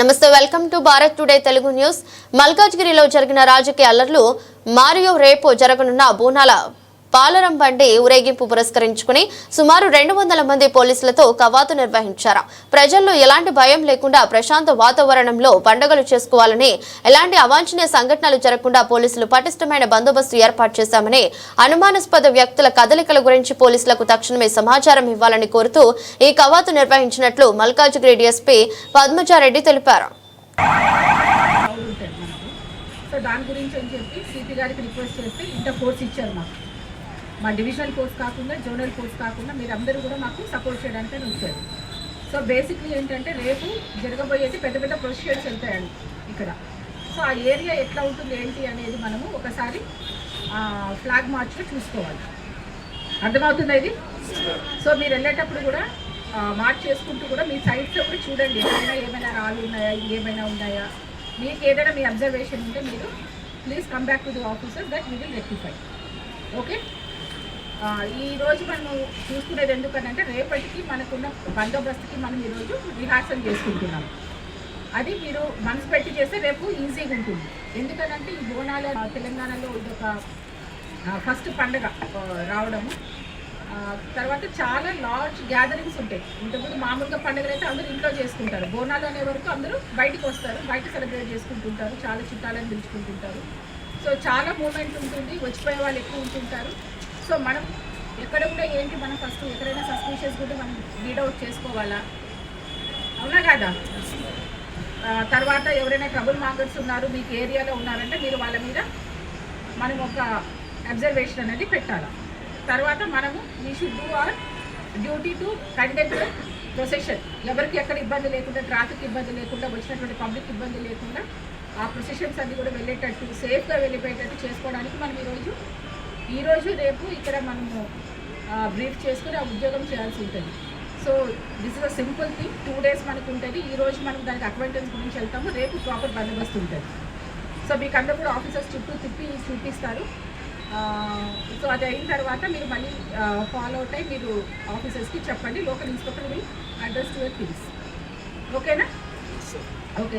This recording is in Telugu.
నమస్తే welcome to Bharat today Telugu news. మల్కాజ్గిరిలో జరిగిన రాజకీయ అల్లర్లు మరియు రేపు జరగనున్న బోనాల పాలరం బండి ఊరేగింపు పురస్కరించుకుని సుమారు రెండు వందల మంది పోలీసులతో కవాతు నిర్వహించారు. ప్రజల్లో ఎలాంటి భయం లేకుండా ప్రశాంత వాతావరణంలో పండుగలు చేసుకోవాలని ఎలాంటి అవాంఛనీయ సంఘటనలు జరగకుండా పోలీసులు పటిష్టమైన బందోబస్తు ఏర్పాటు చేశామని అనుమానాస్పద వ్యక్తుల కదలికల గురించి పోలీసులకు తక్షణమే సమాచారం ఇవ్వాలని కోరుతూ ఈ కవాతు నిర్వహించినట్లు మల్కాజ్గిరి డిఎస్పీ పద్మజారెడ్డి తెలిపారు. సో దాని గురించి అని చెప్పి సిపి గారికి రిక్వెస్ట్ చేస్తే ఇంత ఫోర్స్ ఇచ్చారు మాకు. మా డివిజనల్ కోర్స్ కాకుండా జోనల్ కోర్స్ కాకుండా మీరు అందరూ కూడా మాకు సపోర్ట్ చేయడానికి వచ్చారు. సో బేసిక్లీ ఏంటంటే రేపు జరగబోయేది పెద్ద పెద్ద ప్రొసీజర్స్ వెళ్తాయండి ఇక్కడ. సో ఆ ఏరియా ఎట్లా ఉంటుంది ఏంటి అనేది మనము ఒకసారి ఫ్లాగ్ మార్చ్లో చూసుకోవాలి. అర్థమవుతుంది ఇది? సో మీరు వెళ్ళేటప్పుడు కూడా ఆ, మార్క్ చేసుకుంటూ కూడా మీ సైట్స్లో కూడా చూడండి. ఏమైనా ఏమైనా రాళ్ళు ఉన్నాయా? ఏమైనా ఉన్నాయా? మీకు ఏదైనా మీ అబ్జర్వేషన్ ఉంటే మీరు please come back to the officer that we will rectify. Okay? ఈ రోజు మనం చూసుకునేది ఎందుకనంటే రేపటికి మనకున్న బందోబస్తుకి మనం ఈరోజు రిహార్సల్ చేసుకుంటున్నాం. అది మీరు మనసు పెట్టి చేస్తే రేపు ఈజీగా ఉంటుంది. ఎందుకనంటే ఈ బోనాల తెలంగాణలో తెలంగాణలో ఒక ఫస్ట్ పండగ రావడము. తర్వాత చాలా లార్జ్ గ్యాదరింగ్స్ ఉంటాయి. ఇంతకుముందు మామూలుగా పండుగలు అయితే అందరూ ఇంట్లో చేసుకుంటారు. బోనాలు అనే వరకు అందరూ బయటికి వస్తారు బయట సెలబ్రేట్ చేసుకుంటుంటారు చాలా చుట్టాలని పిలుచుకుంటుంటారు. సో చాలా మూమెంట్ ఉంటుంది వచ్చిపోయే వాళ్ళు ఎక్కువ ఉంటుంటారు. సో మనం ఎక్కడ కూడా ఏంటి మనం ఫస్ట్ ఎక్కడైనా సస్పిషియస్ కూడా మనం రీడ్ అవుట్ చేసుకోవాలా? అవునా కాదా? తర్వాత ఎవరైనా ట్రబుల్ మాంగర్స్ ఉన్నారు మీకు ఏరియాలో ఉన్నారంటే మీరు వాళ్ళ మీద మనం ఒక అబ్జర్వేషన్ అనేది పెట్టాలి? తర్వాత మనము we should do our duty to conduct procession ఎవరికి ఎక్కడ ఇబ్బంది లేకుండా ట్రాఫిక్ ఇబ్బంది లేకుండా వచ్చినటువంటి పబ్లిక్ ఇబ్బంది లేకుండా ఆ ప్రొసెషన్స్ అన్ని కూడా వెళ్ళేటట్టు సేఫ్గా వెళ్ళిపోయేటట్టు చేసుకోవడానికి మనం ఈరోజు ఈరోజు రేపు ఇక్కడ మనము బ్రీఫ్ చేసుకుని ఆ ఉద్యోగం చేయాల్సి ఉంటుంది. So this is a simple thing two days మనకు ఉంటుంది. ఈ రోజు మనం దానికి అక్వైంటెన్స్ గురించి వెళ్తాము. రేపు ప్రాపర్ బందోబస్తు ఉంటుంది. సో మీకు అందరూ కూడా ఆఫీసర్స్ చుట్టూ తిప్పి చూపిస్తారు. సో అది అయిన తర్వాత మీరు మళ్ళీ ఫాలో అవుట్ అయ్యి మీరు ఆఫీసర్స్కి చెప్పండి. Local inspector will address two things ఓకేనా ఓకే